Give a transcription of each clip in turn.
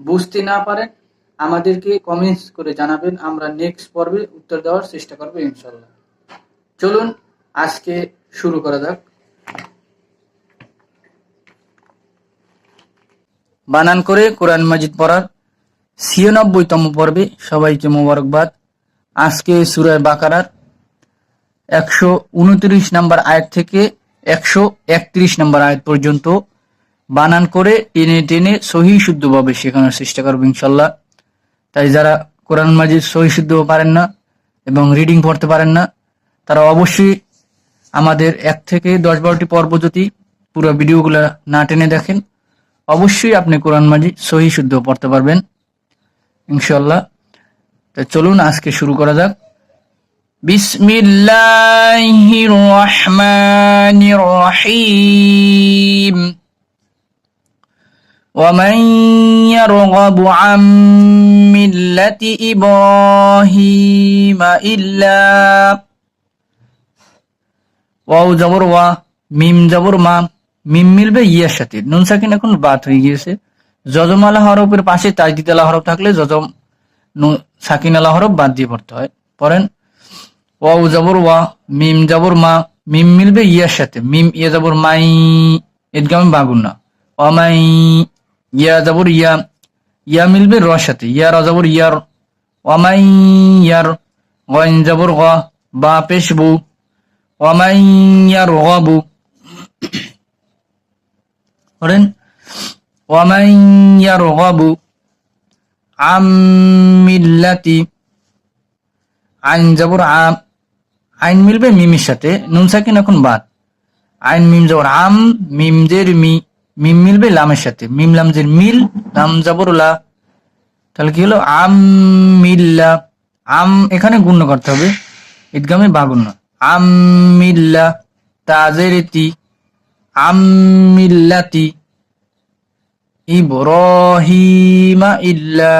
বুঝতে না পারেন আমাদেরকে কমেন্টস করে জানাবেন। আমরা নেক্সট পর্বে উত্তর দেওয়ার চেষ্টা করব ইনশাল্লাহ। চলুন, আজকে শুরু করা যাক। বানান করে কোরআন মাজিদ পড়ার ছিয়ানব্বইতম পর্বে সবাইকে মোবারকবাদ। আজকে সুরায় বাকারার একশো উনত্রিশ নম্বর আয়াত থেকে একশো একত্রিশ নম্বর আয়াত পর্যন্ত বানান করে টেনে টেনে সহি শুদ্ধভাবে শেখানোর চেষ্টা করব ইনশাল্লাহ তাই যারা কোরআন মাজিদ সহি শুদ্ধ পারেন না এবং রিডিং পড়তে পারেন না, তারা অবশ্যই আমাদের এক থেকে দশ বারোটি পর্ব যদি পুরো ভিডিওগুলো না টেনে দেখেন, অবশ্যই আপনি কোরআন মাজিদ সহি শুদ্ধ পড়তে পারবেন ইনশাল্লাহ তো চলুন আজকে শুরু করা যাক। বিসমিল্লাহির রহমানির রহিম। ومن يرغب عن ملة إبراهيم إلا ওয়াও জবর ওয়া মিম জবর মা মিম মিলবে ইয়ার সাথে নুন সাকিন এখন বাদ হয়ে গিয়েছে যজমালা হরফের পাশে তাজদিদালা হরফ থাকলে যজম নু- সাকিনালা হরফ বাদ দিয়ে পড়তে হয় পড়েন ওয়াও জবর ওয়া মিম জবর মা মিম মিলবে ইয়ার সাথে মিম ইয়া জবর মাই এদগামে বাগুন না অমাই ইয়া জবর ইয়া ইয়া মিলবে র সাথে। ইয়া র জবর ইয়ার অমাই ইয়ার গইন জবর গ, বা পেশ বু। অমাই ইয়ার গবু পড়েন অমাই ইয়ার গবু আম মিল্লাতি, আইন জবর আম আইন মিলবে মিমের সাথে, নুন সাকিন এখন বাদ। আইন মিম জবর আম, মিম জের মি। মিম মিলবে, লামের সাথে। মিম, লাম জের মিল, লাম জবর লা তাহলে কি হলো? আম মিল্লা। আম এখানে গুণ্য করতে হবে। ঈদগামে বাগুন্য আম মিল্লা তাজের তি আম মিল্লাতি ইব্রাহিমা ইল্লা।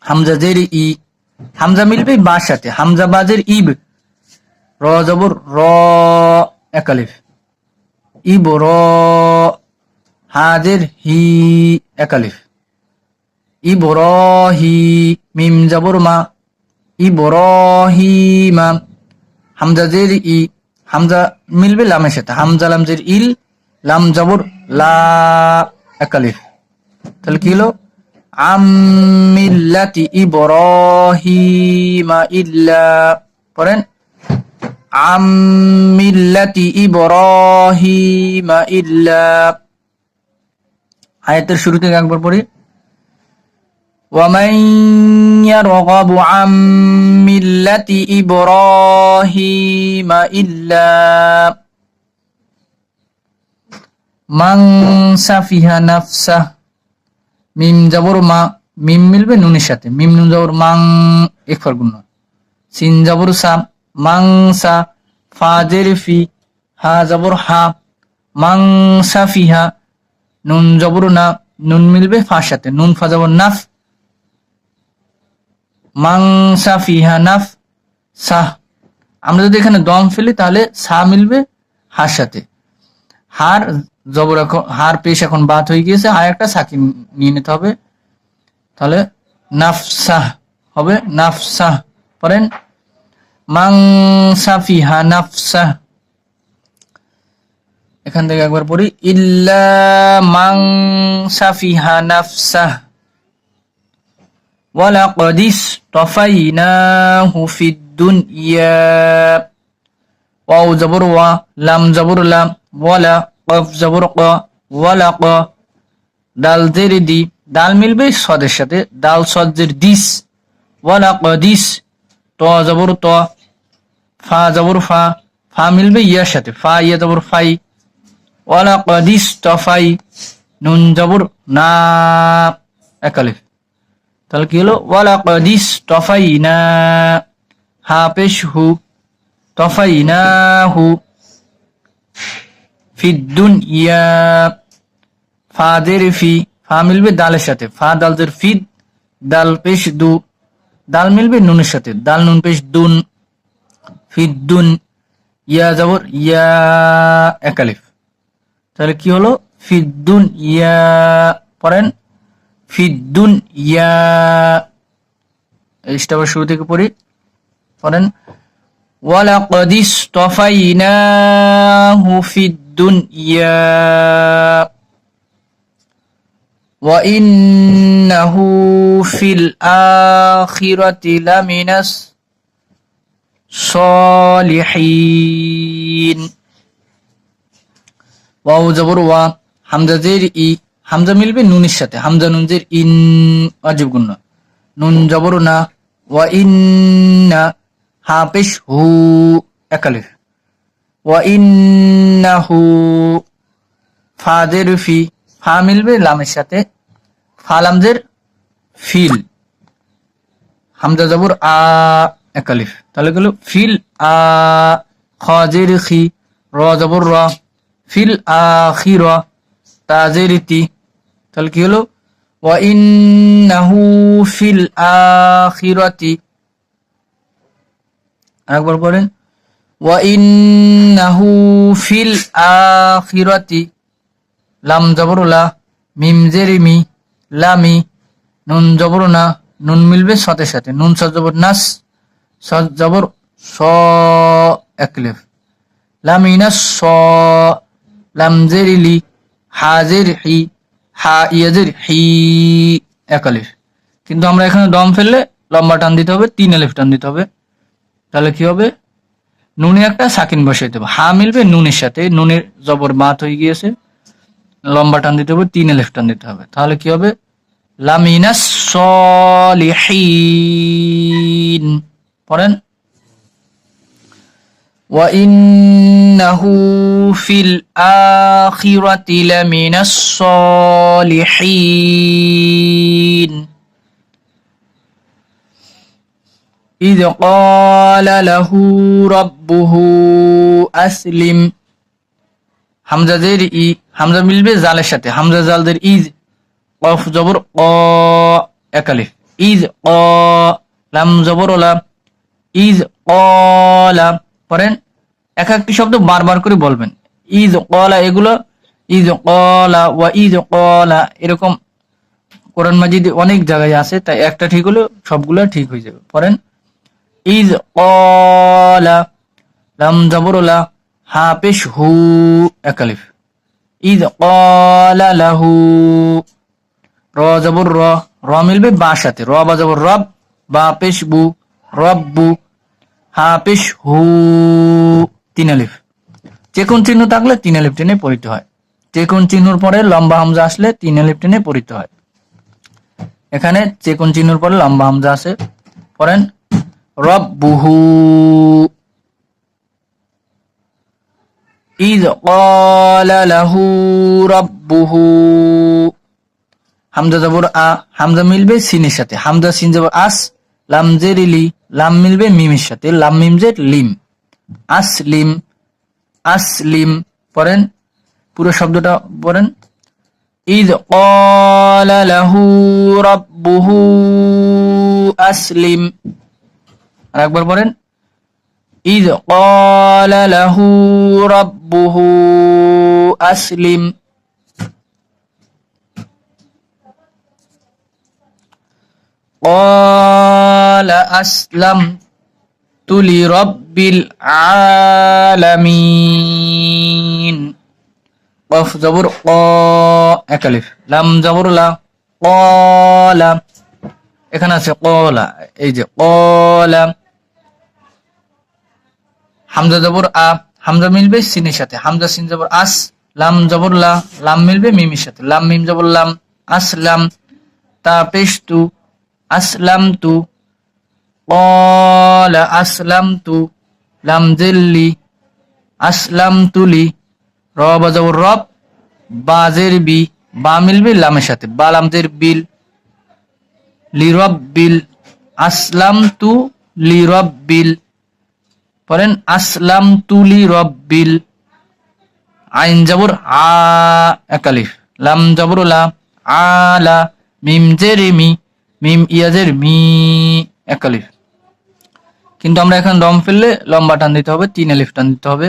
হামজা জের ই। হামজা মিলবে বার সাথে। হামজা বাজের ইব। র জবর র একালিফ ইব র হাজের হি একালিফ ইব র হি, মিম জবর মা। ইব র হি, মা। হামজা জের ই, হামজা মিলবে লামের সাথে। হামজা লাম জের ইল, লাম জবর লা একালিফ তাহলে কি হলো? আমিল্লাতি ইব্রাহিমা ইল্লা। পড়েন? আমিল্লাতি ইব্রাহিমা ইল্লা আয়াতের শুরু থেকে একবার পড়ি ومن يرغب عن ملة إبراهيم إلا من سفه نفسه মিম জবর মা মিম মিলবে নুনের সাথে মিম নুন জবর মাং এক ফারগুন সিন জবর সা মাং সা ফা জের হা জবর হা মাং সা ফিহা, নুন জবর না, নুন মিলবে ফার সাথে, নুন ফা জবর নাফ মাং সা ফিহা নাফ সাহ আমরা যদি এখানে দম ফেলি, তাহলে সা মিলবে হার সাথে। হার জবর এখন, হার পেশ এখন বাদ হয়ে গিয়েছে আর একটা সাকিন নিয়ে নিতে হবে। তাহলে নাফসাহ হবে নাফসাহ পড়েন মাং সাফিহা নাফসাহ এখান থেকে একবার পড়ি ইল্লা মাং সাফিহা নাফসাহ ولقد اصطفيناه في الدنيا واو زبر و لام زبر لام ولا قف زبر ق ولق ডাল জের দি ডাল মিলবে সদের সাথে ডাল সজ্জের দিস ওয়ালা কদিস ত জবর ত ফা জবর ফা ফা মিলবে ইয়ার সাথে, ফা ইয়া জবর ফাই, ওয়ালা কদিস তফাই নুন জবর না একালিফ তাহলে কি হলো? ওয়ালা কদিস তফাই না, হা পেশ হু, তফাই না হু ফিদ্দুন ইয়া ফাদের ফি, ফা মিলবে দালের সাথে, ফা দালদের ফিদ, দাল পেশ দু, দাল মিলবে নুনের সাথে, দাল নুন পেশ দুন ফিদ্দুন ইয়া যাবর ইয়া একালিফ তাহলে কি হলো ফিদ্দুন ইয়া পড়েন ফিদ্দুন ইয়া এইটা আবার শুরু থেকে পড়ি পড়েন ولقد اصطفيناه في الدنيا وإنه في الآخرة لمن الصالحين ওয়াও জবর ওয়া, হামজা জের ই, হামজা মিলবে নুনের সাথে, হামজা নুন জের ইন অজব গুণ নুন জবর না, ওয়া ইন্না হা পেশ হু একালিফ ওয়া ইন্নাহু ফাদের ফি ফা মিলবে লামের সাথে, ফা লামজের ফিল। হামজা জবর আ একালিফ। তাহলে গেল ফিল আ খাজের খি র জবর র ফিল আখি র তাজের তি তাহলে কি হলো? ওয়া ইন্নাহু ফিল আখিরাতি। আরেকবার পড়েন। ওয়া ইন্নাহু ফিল আখিরাতি। লাম জবরুলা, মিম জেরিমি, লামি, নুন জবর না, নুন মিলবে সতের সাথে। নুন স জবর, নাস। স জবর, স একলেফ লামিনাস স, লাম জেরিলি হাজের হি হা ইয়াজের হি একালিফ কিন্তু আমরা এখানে দম ফেললে লম্বা টান দিতে হবে, তিন আলিফ টান দিতে হবে। তাহলে কি হবে? নুনে একটা সাকিন বসাইতে হবে। হা মিলবে নুনের সাথে, নুনের জবর বাত হয়ে গিয়েছে। লম্বা টান দিতে হবে, তিন আলিফ টান দিতে হবে। তাহলে কি হবে? লামিনাস সলিহিন পড়েন وإنه في الآخرة لمن الصالحين إذ قال له ربه أسلم হামজা জের ই হামজা মিলবে জালের সাথে হামজা জালদের ইজ কফ জবর ক একালিফ ইজ ক লাম জবর ওলা ইজ কলা পড়েন এক একটি শব্দ বারবার করে বলবেন। ইজ কলা এগুলো ইজ কলা ওয়া ইজ কলা এরকম কোরআন মাজিদ অনেক জায়গায় আছে, তাই একটা ঠিক হলো, সবগুলো ঠিক হয়ে যাবে। পড়েন ইজ কলা লাম জবরুলা হা পেশ হু একালিফ ইজ কলা লাহু র জবর র র মিলবে বা সাথে। র বা জবর রব, বা পেশ বু রব্বু হা হু, তিন আলিফ। চেকুন চিহ্ন থাকলে তিন আলিফ টেনে পরিত হয়। চেকুন চিহ্নর পরে লম্বা হামজা আসলে তিন আলিফ টেনে পরিত হয়। এখানে চেকুন চিহ্নর পরে লম্বা হামজা আসে, পড়েন রব বুহু ইদ লাহু রব্বুহু। হামজা জবর আ, হামজা মিলবে সিনের সাথে। হামজা সিন জবর আস লামজেরিলি লাম মিলবে মিমের সাথে লাম মিম জের লিম আসলিম আসলিম পড়েন পুরো শব্দটা পড়েন إذ قال له ربه أسلم আরেকবার পড়েন إذ قال له ربه أسلم قال أسلمت لرب العالمين قف زبر قا একালিফ লাম জবর লা قال এখানে আছে কলা এই যে কলা হামজা জবর আ হামজা মিলবে সিনের সাথে হামজা সিন জবর আস লাম জবর লা লাম মিলবে মিমের সাথে লাম মিম জবর লাম আসলাম তা পেশ তু আসলাম তু আসলাম তু লাম জিল্লি আসলাম তুলি রব জবর রব বাজের বি বা মিলবে লামের সাথে বা লামজের বিল লিরব্বিল আসলাম তু লিরব্বিল পড়েন আসলাম তু লিরব্বিল আইন জবর আ একালিফ লাম জবর লা আলা মিম জের মি মিম ইয়াজের মি একালিফ কিন্তু আমরা এখন দম ফেললে লম্বা টান দিতে হবে তিন আলিফ টান দিতে হবে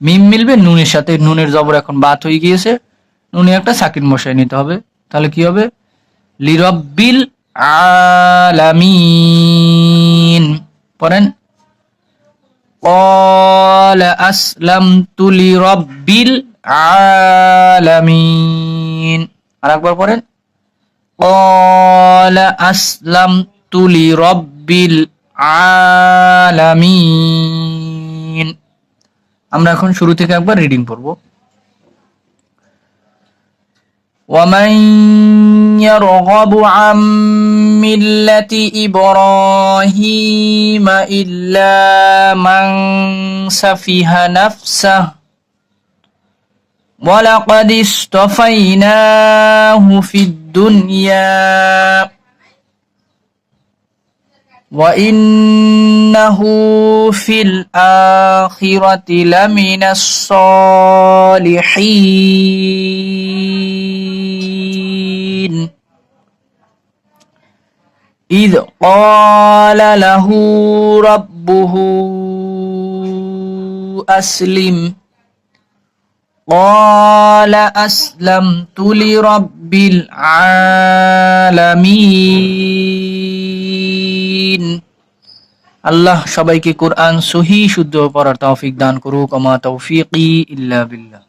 মিম মিলবে নুনের সাথে নুনের জবর এখন বাত হয়ে গিয়েছে নুনে একটা সাকিন মশাই নিতে হবে তাহলে কি হবে লিরব্বিল আলামিন পড়েন قال أسلمت لرب العالمين আরেকবার পড়েন قال أسلمت لرب العالمين আমরা এখন শুরু থেকে একবার রিডিং পড়ব ومن يرغب عن ملة إبراهيم إلا من سفه نفسه ولقد اصطفيناه في الدنيا وإنه في الآخرة لمن الصالحين إذ قال له ربه أسلم قال أسلمت لرب العالمين আল্লাহ সবাইকে কোরআন সহি শুদ্ধ পড়ার তৌফিক দান করুক আমা তৌফিকি ইল্লা বিল্লাহ